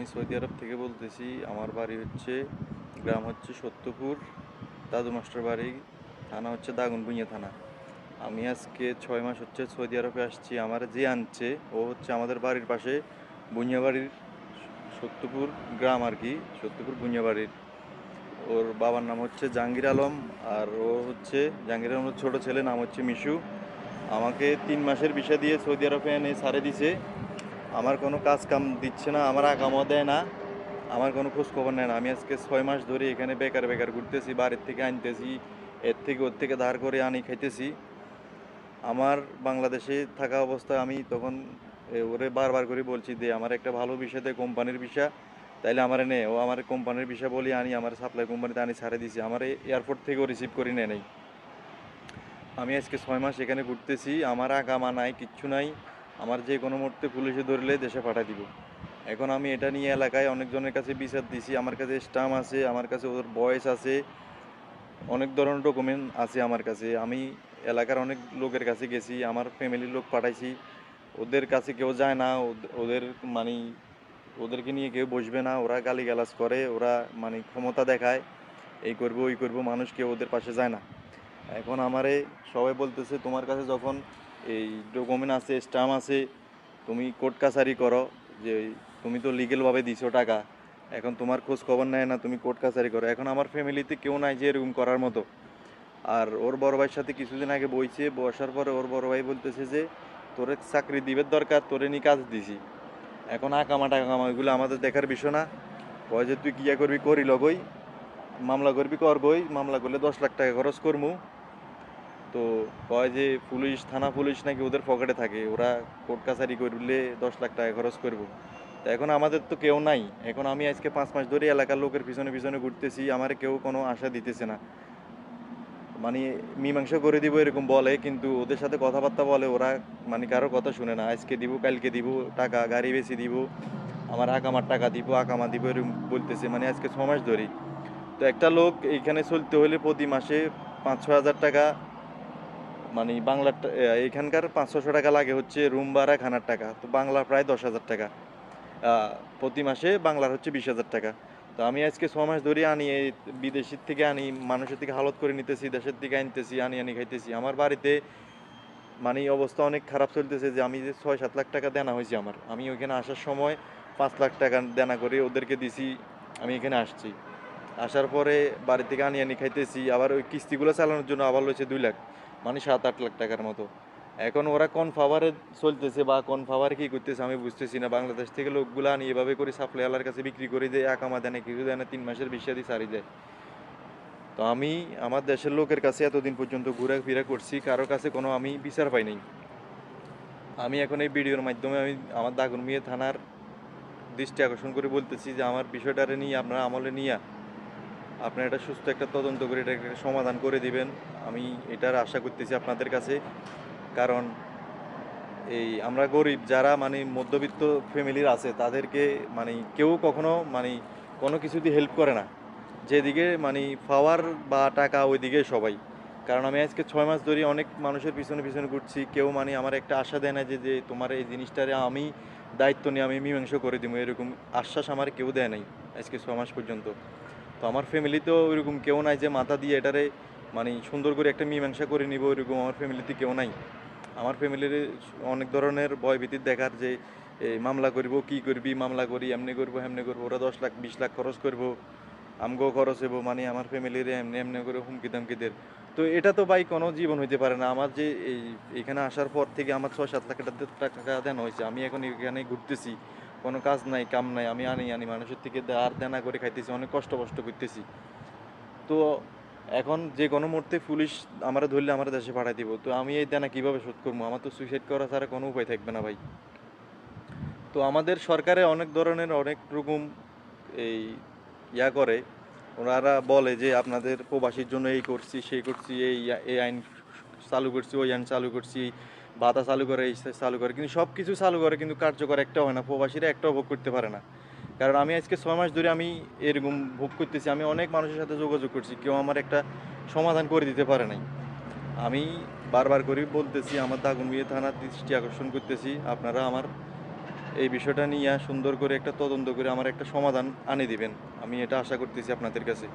আমি সৌদি আরব থেকে বলতেছি, আমার বাড়ি হচ্ছে, গ্রাম হচ্ছে সত্যপুর, দাদু মাস্টার বাড়ি, থানা হচ্ছে দাগনভূঞা থানা। আমি আজকে ছয় মাস হচ্ছে সৌদি আরবে আসছি, আমার যে আনছে, ও হচ্ছে আমাদের বাড়ির পাশে বুনিয়াবাড়ির সত্যপুর গ্রাম আর কি, সত্যপুর বুনিয়াবাড়ির ওর বাবার নাম হচ্ছে জাহাঙ্গীর আলম, আর ও হচ্ছে, জাহাঙ্গীর আলমের ছোটো ছেলে, নাম হচ্ছে মিশু। আমাকে তিন মাসের বিষয় দিয়ে সৌদি আরবে এনে সারে দিছে। আমার কোনো কাজ কাম দিচ্ছে না, আমার আকামও দেয় না, আমার কোনো খোঁজ খবর নেয় না। আমি আজকে ছয় মাস ধরে এখানে বেকার বেকার ঘুরতেছি, বাড়ির থেকে আনতেছি, এর থেকে ওর থেকে ধার করে আনি খাইতেছি। আমার বাংলাদেশে থাকা অবস্থায় আমি তখন ওরে বারবার করে বলছি যে আমার একটা ভালো বিষয় দে, কোম্পানির বিষয় তাইলে আমার নে, ও আমার কোম্পানির বিষয় বলি আনি, আমার সাপ্লাই কোম্পানিতে আনি, ছাড়ে দিছি। আমার এয়ারপোর্ট থেকেও রিসিভ করি নেয় নাই। আমি আজকে ছয় মাস এখানে ঘুরতেছি, আমার আগামা নাই, কিচ্ছু নাই। আমার যে কোনো মুহূর্তে পুলিশে ধরলে দেশে পাঠিয়ে দিব। এখন আমি এটা নিয়ে এলাকায় অনেকজনের কাছে বিচার দিছি, আমার কাছে স্টাম্প আছে, আমার কাছে ওদের বয়স আছে, অনেক ধরনের ডকুমেন্ট আছে আমার কাছে। আমি এলাকার অনেক লোকের কাছে গেছি, আমার ফ্যামিলির লোক পাঠাইছি। ওদের কাছে কেউ যায় না, ওদ- ওদের মানে ওদেরকে নিয়ে কেউ বসবে না, ওরা গালিগালাজ করে, ওরা মানে ক্ষমতা দেখায়, এই করব, ওই করব, মানুষ কেউ ওদের পাশে যায় না। এখন আমারে সবাই বলতেছে, তোমার কাছে যখন এই ডকুমেন্ট আছে স্টাম্প আছে, তুমি কোর্ট কাছারি করো, যে তুমি তো লিগেলভাবে দিছো টাকা, এখন তোমার খোঁজ খবর নেয় না, তুমি কোর্ট কাছারি করো। এখন আমার ফ্যামিলিতে কেউ নাই যে এরকম করার মতো। আর ওর বড় ভাইয়ের সাথে কিছুদিন আগে বইছে, বসার পরে ওর বড় ভাই বলতেছে যে, তোরে চাকরি দিবের দরকার, তোরে নি কাজ দিছি। এখন আকামা টাকামা এগুলো আমাদের দেখার বিষয় না। কয় যে তুই কিয়া করবি করি লগই মামলা করবি, করবই, মামলা করলে দশ লাখ টাকা খরচ করমু। তো কয় যে পুলিশ, থানা পুলিশ নাকি ওদের পকেটে থাকে। ওরা কোর্ট কাছারি করলে দশ লাখ টাকা খরচ করব। তো এখন আমাদের তো কেউ নাই। এখন আমি আজকে পাঁচ মাস ধরে এলাকার লোকের পিছনে পিছনে ঘুরতেছি, আমার কেউ কোনো আশা দিতেছে না। মানে মীমাংসা করে দিব এরকম বলে, কিন্তু ওদের সাথে কথাবার্তা বলে ওরা মানে কারোর কথা শুনে না। আজকে দিব, কালকে দিব, টাকা, গাড়ি বেশি দিব, আমার আকামার টাকা দিব আকামা দিব এরকম বলতেছে। মানে আজকে ছ মাস ধরি তো একটা লোক এইখানে চলতে হলে প্রতি মাসে পাঁচ ছ হাজার টাকা মানে বাংলার এখানকার পাঁচশোশো টাকা লাগে হচ্ছে রুম ভাড়া খানার টাকা। তো বাংলা প্রায় দশ হাজার টাকা। প্রতি মাসে বাংলার হচ্ছে বিশ হাজার টাকা। তো আমি আজকে ছ মাস ধরে আনি, এই বিদেশের থেকে আনি, মানুষের থেকে হালত করে নিতেছি, দেশের থেকে আনতেছি, আনি আনি খাইতেছি। আমার বাড়িতে মানে অবস্থা অনেক খারাপ চলতেছে যে আমি যে ছয় সাত লাখ টাকা দেনা হয়েছে আমার। আমি ওইখানে আসার সময় পাঁচ লাখ টাকা দেনা করে ওদেরকে দিছি, আমি এখানে আসছি। আসার পরে বাড়ি থেকে আনি আনি খাইতেছি। আবার ওই কিস্তিগুলো চালানোর জন্য আবার রয়েছে দুই লাখ। মানে সাত, আট লাখ টাকার মতো। এখন ওরা কোন ফাভারে চলতেছে বা কোন ফাভারে কি করতেছে আমি বুঝতেছি না। বাংলাদেশ থেকে লোকগুলো আনি এভাবে করে সাপ্লাই আলার কাছে বিক্রি করে দেয় একামা দেয় না কিছু দেয় না, তিন মাসের বিশ্বাদি সারি দেয়। তো আমি আমার দেশের লোকের কাছে এতদিন পর্যন্ত ঘোরাফেরা করছি কারোর কাছে কোনো আমি বিচার পাই নাই। আমি এখন এই ভিডিওর মাধ্যমে আমি আমার দাগনমিয়া থানার দৃষ্টি আকর্ষণ করে বলতেছি যে আমার বিষয়টারে নিয়ে, আপনারা আমলে নিয়ে আপনারা এটা সুস্থ একটা তদন্ত করে এটা একটা সমাধান করে দিবেন। আমি এটার আশা করতেছি আপনাদের কাছে। কারণ এই আমরা গরিব, যারা মানে মধ্যবিত্ত ফ্যামিলির আছে, তাদেরকে মানে কেউ কখনো মানে কোনো কিছুতে হেল্প করে না। যেদিকে মানে পাওয়ার বা টাকা, ওইদিকে সবাই। কারণ আমি আজকে ছয় মাস ধরে অনেক মানুষের পিছনে পিছনে ঘুরছি। কেউ মানে আমার একটা আশা দেয় না যে যে তোমার এই জিনিসটারে আমি দায়িত্ব নিয়ে আমি মীমাংসা করে দিব, এরকম আশ্বাস আমার কেউ দেয় নাই আজকে ছ মাস পর্যন্ত। তো আমার ফ্যামিলিতেও ওইরকম কেউ নাই যে মাথা দিয়ে এটারে মানে সুন্দর করে একটা মীমাংসা করে নিব, ওইরকম আমার ফ্যামিলিতে কেউ নাই। আমার ফ্যামিলির অনেক ধরনের ভয় ভীতির দেখার যে এই মামলা করব, কি করবি, মামলা করি, এমনি করব এমনি করব, ওরা দশ লাখ, বিশ লাখ খরচ করব, আমগো খরচ হব মানে আমার ফ্যামিলির এমনি এমনি করে হুমকি দামকিদের তো এটা তো ভাই কোনো জীবন হইতে পারে না। আমার যে, এই, এখানে আসার পর থেকে আমার ছয় সাত লাখ টাকা দেন হয়েছে। আমি এখন এখানে ঘুরতেছি। কোনো কাজ নাই, কাম নাই, আমি আনি আনি, মানুষের থেকে আর দেনা করে খাইতেছি, অনেক কষ্ট কষ্ট করতেছি। তো এখন যে কোনো মুহূর্তে পুলিশ আমরা ধরলে আমরা দেশে পাঠাই দিব। তো আমি এই দেনা কীভাবে শোধ করব? আমার তো সুইসাইড করা ছাড়া কোনো উপায় থাকবে না ভাই। তো আমাদের সরকারে অনেক ধরনের অনেক রকম এই ইয়া করে। ওনারা বলে যে, আপনাদের প্রবাসীর জন্য এই করছি, সেই করছি, এই এই আইন চালু করছি ওই চালু করছি ভাতা চালু করে, এই চালু করে। কিন্তু সব কিছু চালু করে, কিন্তু কার্যকর একটা হয় না, প্রবাসীরা একটাও ভোগ করতে পারে না। কারণ আমি আজকে ছয় মাস ধরে আমি এরকম ভোগ করতেছি, আমি অনেক মানুষের সাথে যোগাযোগ করছি, কেউ আমার একটা সমাধান করে দিতে পারে নাই। আমি বারবার করে বলতেছি, আমার দাগুনবিয়ে থানার দৃষ্টি আকর্ষণ করতেছি, আপনারা আমার এই বিষয়টা নিয়ে সুন্দর করে একটা তদন্ত করে আমার একটা সমাধান আনে দিবেন। আমি এটা আশা করতেছি আপনাদের কাছে।